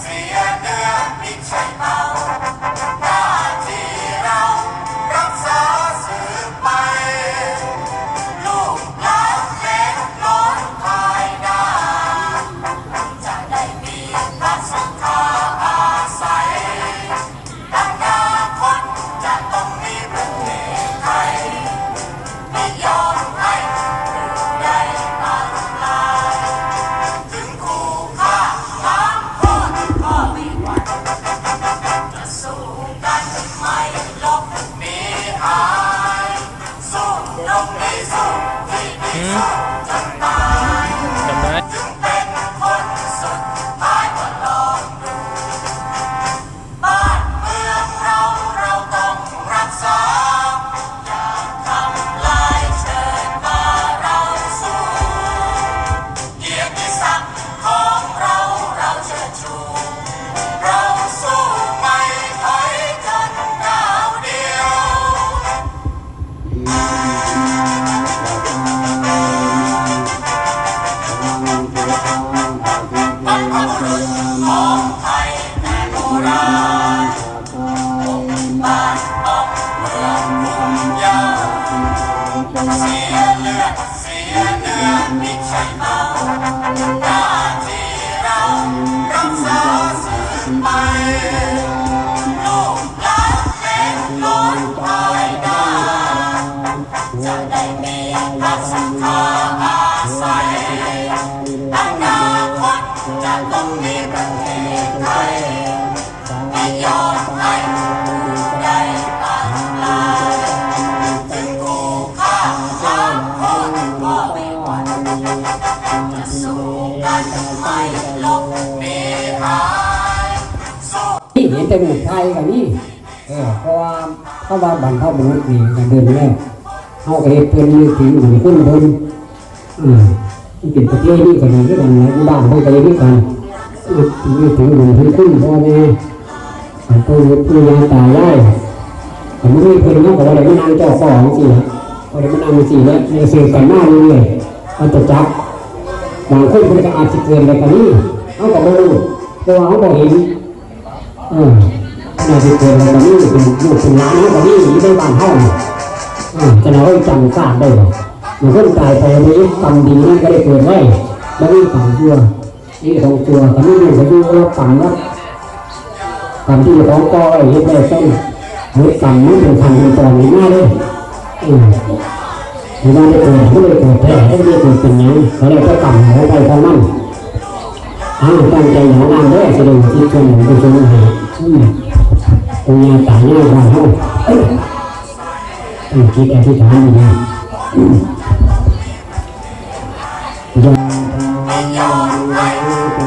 เสียเนื้อพลิกใช้เมา Mm-hmm. สยามาเวลาตายเมือมุมยาเสียเลือสียเนื้อมิใช่เมาหน้ที่เรารักษาสืบไปลูกหลานเป็นล้นภายหนจะได้มีพระสุข ทางดีจะตามเป็นโอข้าเจ้าหลังก็ไม่หวั่นมีสู้กันไปลงมีหายนี่เห็นแต่หมู่ไทยกับนี่เออเพราะว่าเขาว่าบันเทามนุษนี่กันเดินแรกเขาเห็นเพื่อนมือถือหมือนคนเดินอ่าที่เป็นประเทศนี่กันที่กันนะบ้านเพื่อนกันที่กันมือถือเหมือนเพื่อนคุณพ่อแม่ อันตัวปุญญาตายได้แต่ไม่ได้เพื่อนเขาบอกว่าอะไรไม่นางเจ้าของสิฮะอะไรไม่นางสิแล้วในสื่อกันหน้าเรื่อยๆมันจะจับบางคนมันก็อาจจะเกินไปกว่านี้เขาก็ไม่รู้เพราะว่าเขาบอกเห็นเออน่าจะเกิดอะไรแบบนี้เป็นลูกเป็นหลานนะแบบนี้อยู่ในบ้านเฮาเนี่ยอ่าจะเอาไว้จำทราบได้หรอมันคนตายไปนี้กรรมดีนั่นก็ได้เกิดไว้แล้วนี่ฝังตัวนี่ของตัวแต่นี่อยู่ก็อยู่แล้วฝังแล้วกรรมที่ของก่อไอ้เฮ็ดได้ต้นเฮ็ดกรรมนี้เป็นทางเป็นตอนนี้มาเลยมเวลาได้เกิดไม่ได้เกิดแท้ไม่ได้เกิดเป็นยังเขาเรียกว่ากรรมของไปของมันอ้าวตั้งใจอย่างนั้นเด้อแสดงที่ชมเป็นชมหาอืมตรงนี้ตายหน้าบ้านเฮาเอ้ยต้องคิดอธิษฐานดีนะอืมยายอมไว้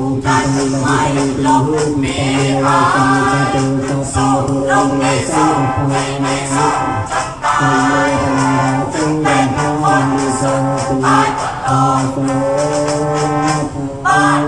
สู้กันไม่ลงมีหายสู้ลงในสู้ไม่ในสู้จังตายจึงเป็นผู้มีสติต่อสู้บ้านเมื